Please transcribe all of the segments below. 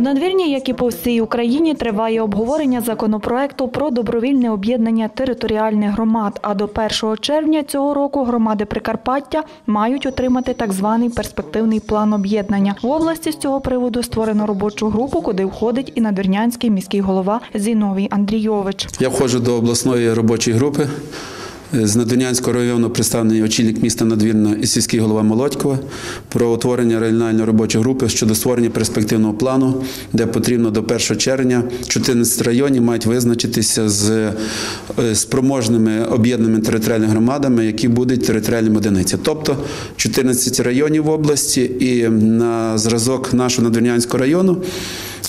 Надвірні, як і по всій Україні, триває обговорення законопроекту про добровільне об'єднання територіальних громад. А до 1 червня цього року громади Прикарпаття мають отримати так званий перспективний план об'єднання. В області з цього приводу створено робочу групу, куди входить і надвірнянський міський голова Зіновій Андрійович. Я входжу до обласної робочої групи. З Надвірнянського району представлений очільник міста Надвірна і сільський голова Молодькова про утворення регіональної робочої групи щодо створення перспективного плану, де потрібно до 1 червня 14 районів мають визначитися з е, спроможними об'єднаними територіальними громадами, які будуть територіальними одиниці. Тобто 14 районів області і на зразок нашого Надвірнянського району.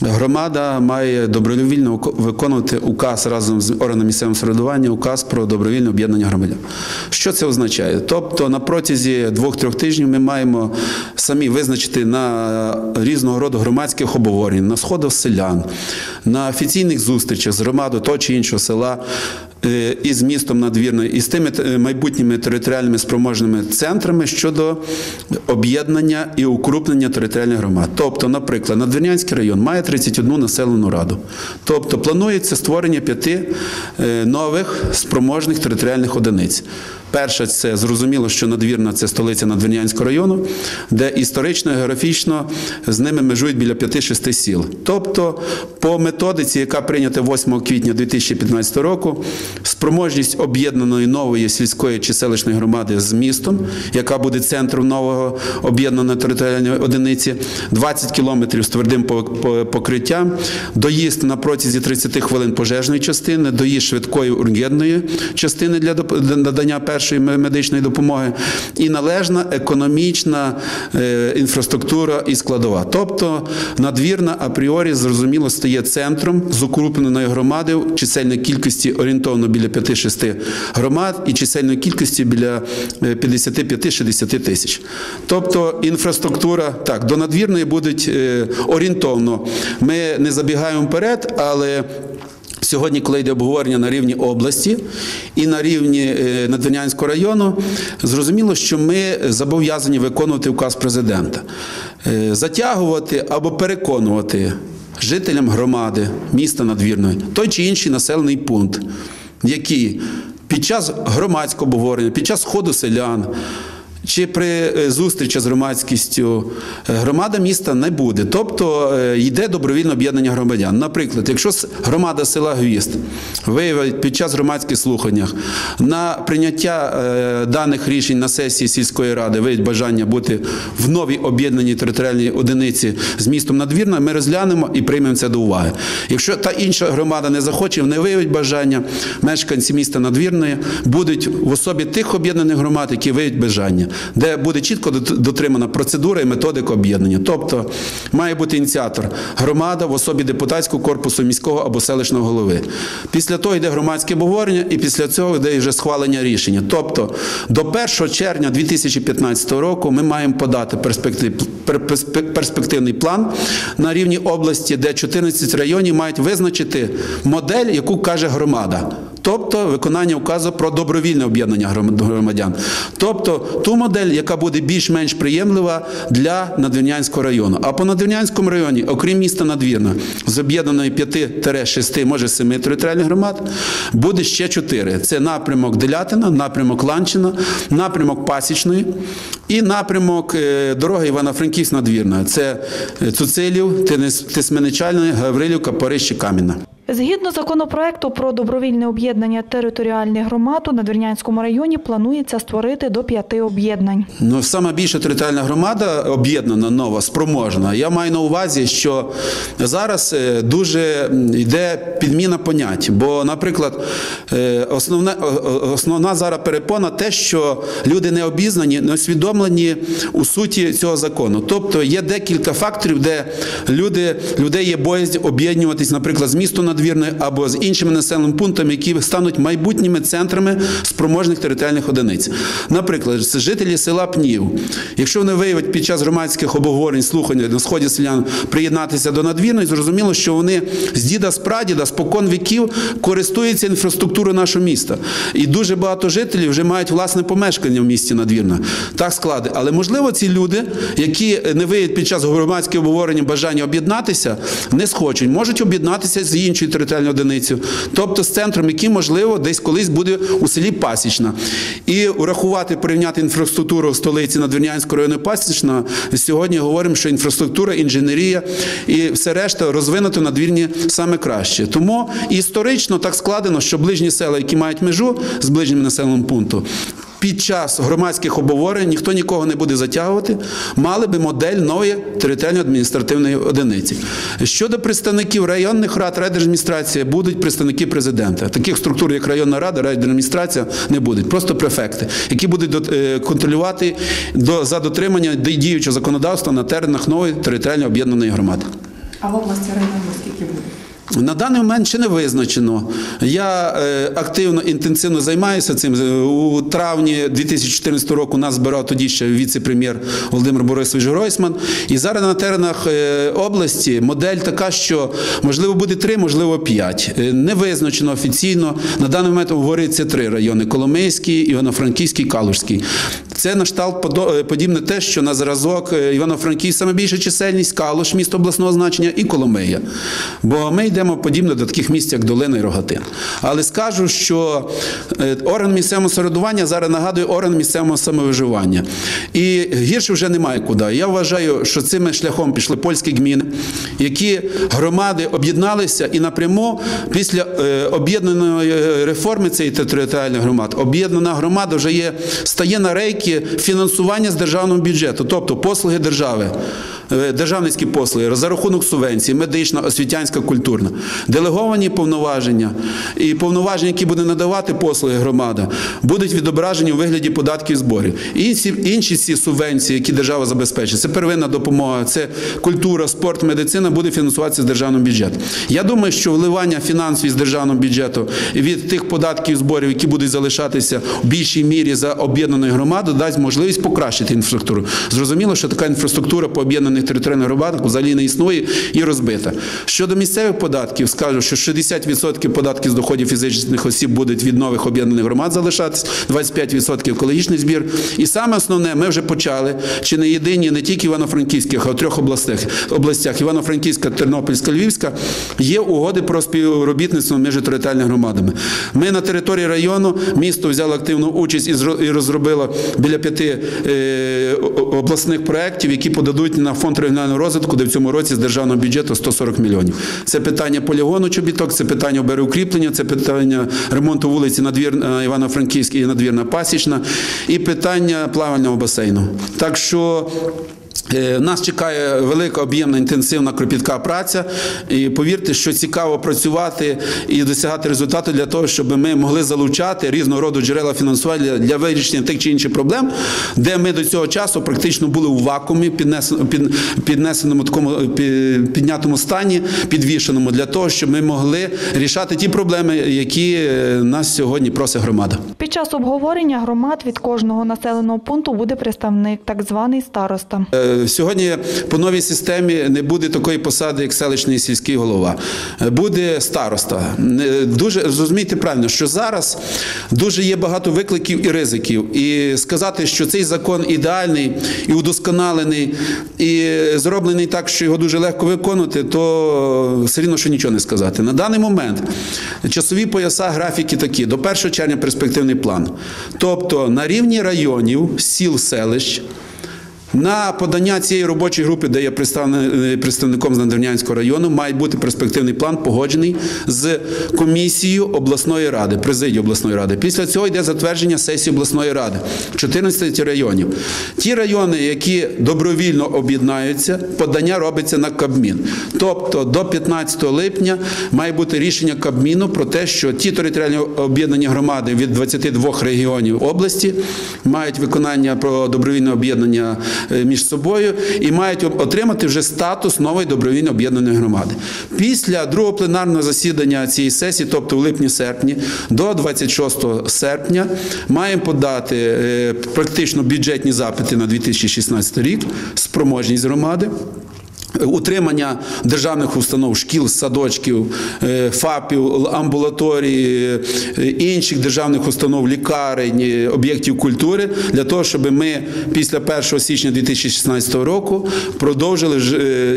Громада має добровільно виконувати указ разом з органом місцевого самоврядування, указ про добровільне об'єднання громадян. Що це означає? Тобто на протязі двох-трьох тижнів ми маємо самі визначити на різного роду громадських обговорень, на сходах селян, на офіційних зустрічах з громадою того чи іншого села. е, І з містом надвірною, і з тими е, майбутніми територіальними спроможними центрами щодо об'єднання і укрупнення територіальних громад. Тобто, наприклад, Надвірнянський район має 31 населену раду. Тобто планується створення п'яти е, нових спроможних територіальних одиниць. Перша це зрозуміло, що надвірна це столиця Надвірнянського району, де історично, географічно з ними межують біля 5-6 сіл. Тобто, по методиці, яка прийнята 8 квітня 2015 року, спроможність об'єднаної нової сільської чи селищної громади з містом, яка буде центром нового об'єднаної територіальної одиниці, 20 кілометрів з твердим по- по- покриттям, доїзд на протязі 30 хвилин пожежної частини, доїзд швидкої ургентної частини для надання першої ме- медичної допомоги, і належна економічна е, інфраструктура і складова. Тобто надвірна апріорі зрозуміло стає центром з укрупненою громадою чисельної кількості орієнтовно біля 5-6 громад і чисельної кількості біля е, 55-60 тисяч. Тобто інфраструктура так до надвірної будуть е, орієнтовно. Ми не забігаємо вперед, але Сьогодні, коли йде обговорення на рівні області і на рівні е, Надвірнянського району, зрозуміло, що ми зобов'язані виконувати указ президента, Е, затягувати або переконувати жителям громади міста Надвірної той чи інший населений пункт, який під час громадського обговорення, під час ходу селян. Чи при е, зустрічі з громадськістю е, громада міста не буде, тобто е, йде добровільне об'єднання громадян. Наприклад, якщо громада села Гвіст виявить під час громадських слуханнях на прийняття даних рішень на сесії сільської ради виявить бажання бути в новій об'єднаній територіальній одиниці з містом Надвірна, ми розглянемо і приймемо це до уваги. Якщо та інша громада не захоче, не виявить бажання, мешканці міста Надвірної будуть в особі тих об'єднаних громад, які виявить бажання, де буде чітко дотримана процедура і методика об'єднання. Тобто має бути ініціатор громада в особі депутатського корпусу міського або селищного голови. Після того йде громадське обговорення, і після цього йде вже схвалення рішення. Тобто до 1 червня 2015 року ми маємо подати перспектив, пер- перспе- перспективний план на рівні області, де 14 районів мають визначити модель, яку каже громада. Тобто виконання указу про добровільне об'єднання громадян. Тобто ту модель, яка буде більш-менш приємлива для Надвірнянського району. А по Надвірнянському районі, окрім міста Надвірна, з об'єднаної 5-6, може 7 територіальних громад, буде ще 4. Це напрямок Делятина, напрямок Ланчина, напрямок Пасічної і напрямок е, дороги Івано-Франківськ Надвірна. Це е, Цуцилів, Тисменичальна, Гаврилівка, Париж Кам'яна. Згідно законопроекту про добровільне об'єднання територіальних громад у Надвірнянському районі планується створити до п'яти об'єднань. Ну, сама більша територіальна громада об'єднана, нова, спроможна. Я маю на увазі, що зараз е, дуже йде підміна понять. Бо, наприклад, е, основне, основна зараз перепона те, що люди не обізнані, не усвідомлені у суті цього закону. Тобто є декілька факторів, де люди, людей є боязнь об'єднуватись, наприклад, з місту надвірної або з іншими населеними пунктами, які стануть майбутніми центрами спроможних територіальних одиниць. Наприклад, жителі села Пнів. Якщо вони виявять під час громадських обговорень, слухань на сході селян приєднатися до надвірної, зрозуміло, що вони з діда з прадіда, спокон віків користуються інфраструктурою нашого міста. І дуже багато жителів вже мають власне помешкання в місті надвірна. Так склади. Але можливо, ці люди, які не виявять під час громадського обговорення бажання об'єднатися, не схочуть, можуть об'єднатися з іншою територіальною одиницею, тобто з центром, який, можливо, десь колись буде у селі Пасічна. І урахувати, порівняти інфраструктуру в столиці Надвірнянського району Пасічна. Сьогодні говоримо, що інфраструктура, інженерія і все решта розвинуто на двірні саме краще. Тому історично так складено, що ближні села, які мають межу з ближнім населеним пунктом, під час громадських обговорень ніхто нікого не буде затягувати, мали би модель нової територіально-адміністративної одиниці. Щодо представників районних рад, райдержадміністрації, будуть представники президента. Таких структур, як районна рада, райдержадміністрація, не будуть. Просто префекти, які будуть е, контролювати за дотримання діючого законодавства на теренах нової територіально об'єднаної громади. А в області району скільки буде? На даний момент ще не визначено. Я е, активно інтенсивно займаюся цим. Е, У травні 2014 року нас збирав тоді ще віце-прем'єр Володимир Борисович Гройсман. І зараз на теренах е, області модель така, що можливо буде три, можливо, п'ять. Не визначено офіційно. На даний момент говориться три райони: Коломийський, Івано-Франківський, Калужський. Це на кшталт подо- е, подібне те, що на зразок е, Івано-Франківськ саме більша чисельність, Калуш, місто обласного значення, і Коломия. Бо ми йдемо подібно до таких місць, як Долина і Рогатин. Але скажу, що е, орган місцевого самоврядування зараз нагадує орган місцевого самовиживання. І гірше вже немає куди. Я вважаю, що цим шляхом пішли польські гміни, які громади об'єдналися і напряму після об'єднаної реформи цієї територіальної громад, об'єднана громада вже є, стає на рейки фінансування з державного бюджету, тобто послуги держави. е, Державницькі послуги за рахунок субвенцій, медична, освітянська, культурна, делеговані повноваження і повноваження, які буде надавати послуги громада, будуть відображені у вигляді податків і зборів. Інші, інші ці субвенції, які держава забезпечить, це первинна допомога, це культура, спорт, медицина буде фінансуватися з державного бюджету. Я думаю, що вливання фінансів з державного бюджету від тих податків і зборів, які будуть залишатися в більшій мірі за об'єднаною громадою, дасть можливість покращити інфраструктуру. Зрозуміло, що така інфраструктура по об'єднаних територіальних громадах взагалі не існує і розбита. Щодо місцевих податків, скажу, що 60% податків з доходів фізичних осіб будуть від нових об'єднаних громад залишатись, 25% екологічний збір. І саме основне, ми вже почали, чи не єдині, не тільки Івано-Франківських, а в трьох областях, областях Івано-Франківська, Тернопільська, Львівська, є угоди про співробітництво між територіальними громадами. Ми на території району місто взяло активну участь і розробило біля п'яти е, обласних проєктів, які подадуть на фонд регіонального розвитку, де в цьому році з державного бюджету 140 мільйонів. Це питання полігону чобіток, це питання обереукріплення, це питання ремонту вулиці Надвірна Івано-Франківська і Надвірна Пасічна, і питання плавального басейну. Так що. Е, Нас чекає велика об'ємна інтенсивна кропітка праця, і повірте, що цікаво працювати і досягати результату для того, щоб ми могли залучати різного роду джерела фінансування для вирішення тих чи інших проблем, де ми до цього часу практично були у вакуумі, піднесеному, такому піднятому стані, підвішеному для того, щоб ми могли рішати ті проблеми, які е, нас сьогодні просить громада. Під час обговорення громад від кожного населеного пункту буде представник, так званий староста. Сьогодні по новій системі не буде такої посади, як селищний сільський голова. Буде староста. Дуже зрозумійте правильно, що зараз дуже є багато викликів і ризиків. І сказати, що цей закон ідеальний і удосконалений, і зроблений так, що його дуже легко виконувати, то все рівно, що нічого не сказати. На даний момент часові пояса, графіки такі: до 1 червня перспективний план. Тобто на рівні районів, сіл, селищ. На подання цієї робочої групи, де я представне- представником з Надвірнянського району, має бути перспективний план погоджений з комісією обласної ради, президією обласної ради. Після цього йде затвердження сесії обласної ради 14 районів. Ті райони, які добровільно об'єднаються, подання робиться на Кабмін. Тобто до 15 липня має бути рішення Кабміну про те, що ті територіальні об'єднані громади від 22 регіонів області мають виконання про добровільне об'єднання е, між собою і мають отримати вже статус нової добровільно об'єднаної громади. Після другого пленарного засідання цієї сесії, тобто в липні-серпні, до 26 серпня, маємо подати е, практично бюджетні запити на 2016 рік, спроможність громади. Утримання державних установ, шкіл, садочків, е, ФАПів, амбулаторій, е, інших державних установ, лікарень, е, об'єктів культури для того, щоб ми після 1 січня 2016 року продовжили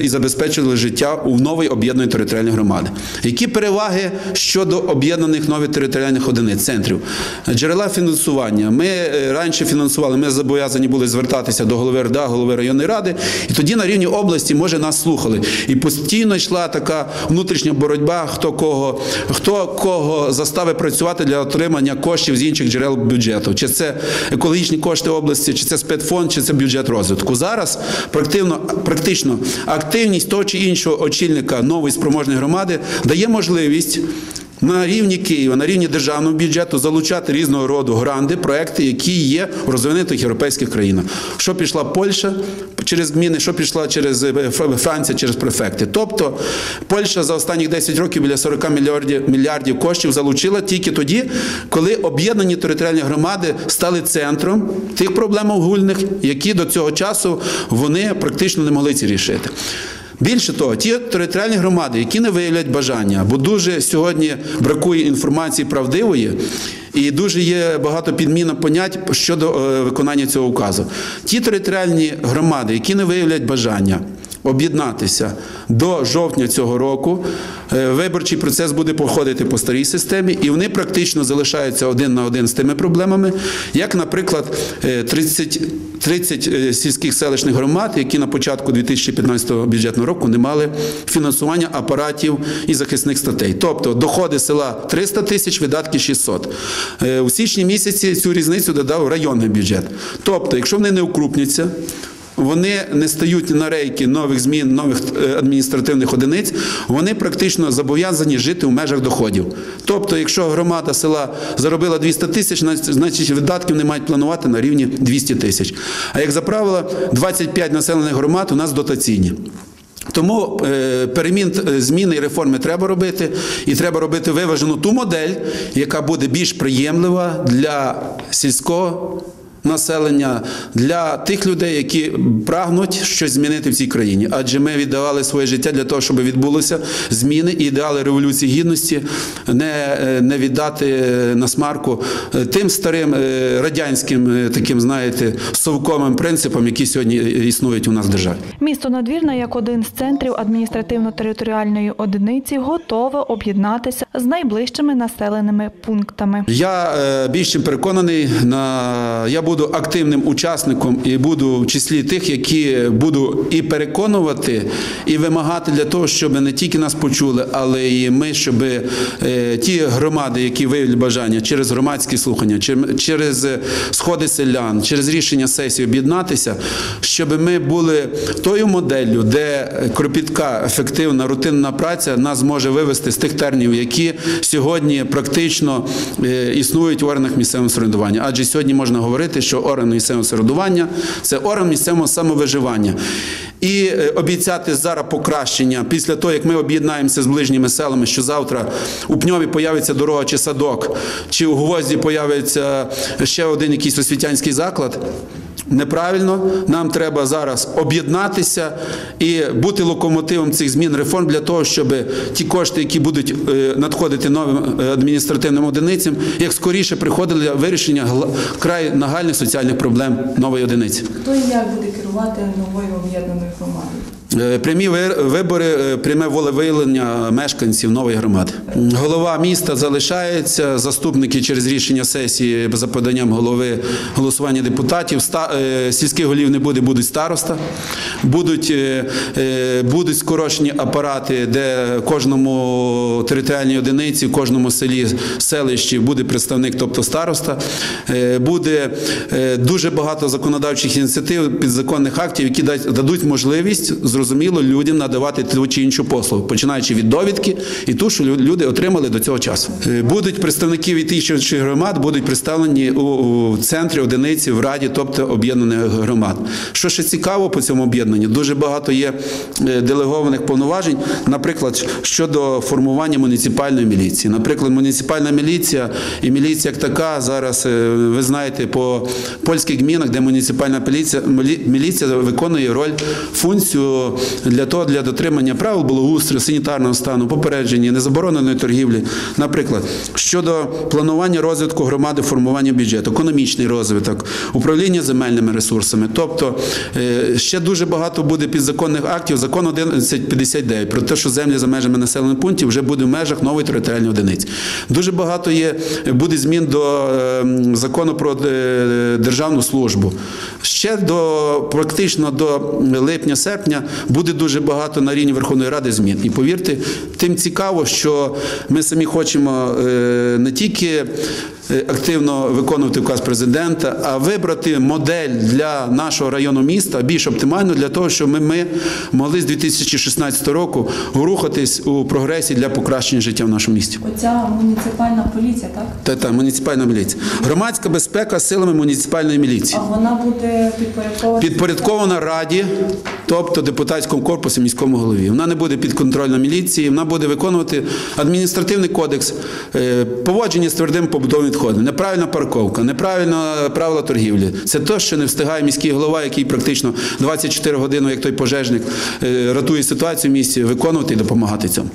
і забезпечили життя у нової об'єднаної територіальної громади. Які переваги щодо об'єднаних нових територіальних одиниць центрів? Джерела фінансування. Ми раніше фінансували, ми зобов'язані були звертатися до голови РДА, голови районної ради, і тоді на рівні області може нас слухали. І постійно йшла така внутрішня боротьба, хто кого, хто кого заставить працювати для отримання коштів з інших джерел бюджету. Чи це екологічні кошти області, чи це спецфонд, чи це бюджет розвитку. Зараз практично, практично активність того чи іншого очільника нової спроможної громади дає можливість. На рівні Києва, на рівні державного бюджету залучати різного роду гранди, проекти, які є в розвинутих європейських країнах. Що пішла Польща через зміни, що пішла через е, Франція через префекти. Тобто Польща за останні 10 років біля 40 мільярдів, мільярдів коштів залучила тільки тоді, коли об'єднані територіальні громади стали центром тих проблем огульних, які до цього часу вони практично не могли ці рішити. Більше того, ті територіальні громади, які не виявлять бажання, бо дуже сьогодні бракує інформації правдивої. І дуже є багато підміна понять щодо е, виконання цього указу. Ті територіальні громади, які не виявлять бажання об'єднатися до жовтня цього року, е, виборчий процес буде проходити по старій системі, і вони практично залишаються один на один з тими проблемами, як, наприклад, е, 30, 30 е, сільських селищних громад, які на початку 2015 бюджетного року не мали фінансування апаратів і захисних статей. Тобто доходи села 300 тисяч, видатки 600. Е, У січні місяці цю різницю додав районний бюджет. Тобто, якщо вони не укрупняться, вони не стають на рейки нових змін, нових е, адміністративних одиниць, вони практично зобов'язані жити в межах доходів. Тобто, якщо громада села заробила 200 тисяч, значить- видатки вони мають планувати на рівні 200 тисяч. А як за правило, 25 населених громад у нас дотаційні. Тому е, перемін е, зміни і реформи треба робити, і треба робити виважену ту модель, яка буде більш приємлива для сільського населення, для тих людей, які прагнуть щось змінити в цій країні. Адже ми віддавали своє життя для того, щоб відбулося зміни і ідеали революції гідності, не, не віддати е, на смарку е, тим старим е, радянським таким, знаєте, совковим принципам, які сьогодні існують у нас в державі. Місто Надвірна, як один з центрів адміністративно-територіальної одиниці, готове об'єднатися з найближчими населеними пунктами. Я більш переконаний, на я буду активним учасником і буду в числі тих, які буду і переконувати, і вимагати для того, щоб не тільки нас почули, але і ми, щоб е, ті громади, які виявлять бажання через громадські слухання, через сходи селян, через рішення сесії об'єднатися, щоб ми були тою моделлю, де кропітка, ефективна, рутинна праця нас зможе вивести з тих тернів, які сьогодні практично е, існують в органах місцевого самоврядування. Адже сьогодні можна говорити, що орган місцевого середування це орган місцевого самовиживання. І е, обіцяти зараз покращення після того, як ми об'єднаємося з ближніми селами, що завтра у Пньові появиться дорога чи садок, чи у Гвозді появиться ще один якийсь освітянський заклад. Неправильно, нам треба зараз об'єднатися і бути локомотивом цих змін реформ для того, щоб ті кошти, які будуть е, надходити новим е, адміністративним одиницям, як скоріше приходили для вирішення край нагальних соціальних проблем нової одиниці. Хто і як буде керувати новою об'єднаною громадою? Е, Прямі ви- вибори, пряме волевиявлення мешканців нової громади. Голова міста залишається, заступники через рішення сесії за поданням голови голосування депутатів. Е, Сільських голів не буде, будуть староста. Будуть, е, е, будуть скорочені апарати, де кожному територіальній одиниці, кожному селі, селищі буде представник, тобто староста. Буде дуже багато законодавчих ініціатив, підзаконних актів, які дадуть можливість зрозуміло людям надавати ту чи іншу послугу, починаючи від довідки і ту, що лю- люди отримали до цього часу. Е, Будуть представники від інших громад, будуть представлені у, у центрі одиниці в раді, тобто об'єднаних громад. Що ще цікаво по цьому об'єднанні, дуже багато є е, делегованих повноважень, наприклад, щодо формування муніципальної міліції. Наприклад, муніципальна міліція і міліція як така зараз, е, ви знаєте, по польських гмінах, де муніципальна поліція, мілі- міліція виконує роль, функцію для того, для дотримання правил благоустрою, санітарного стану, попередження, незабороненої торгівлі. Наприклад, щодо планування розвитку громади, формування бюджету, економічний розвиток, управління земельними ресурсами. Тобто е, ще дуже багато буде підзаконних актів. Закон 1159 про те, що землі за межами населених пунктів вже буде в межах нової територіальної одиниці. Дуже багато є буде змін до е, закону про е, державну службу. Ще до практично до липня-серпня буде дуже багато на рівні Верховної Ради змін. І повірте, тим цікаво, що ми самі хочемо е, не тільки активно виконувати указ президента, а вибрати модель для нашого району міста більш оптимальну для того, щоб ми, ми могли з 2016 року рухатись у прогресі для покращення життя в нашому місті. Оця муніципальна поліція, так? Та та муніципальна міліція, громадська безпека силами муніципальної міліції. А вона буде підпорядкована? Підпорядкована раді, тобто депутатському корпусу міському голові. Вона не буде підконтрольна міліції, вона буде виконувати адміністративний кодекс, е, поводження з твердим побутовим відходом, неправильна парковка, неправильно правила торгівлі. Це те, що не встигає міський голова, який практично 24 години, як той пожежник, е, рятує ситуацію в місті, виконувати і допомагати цьому.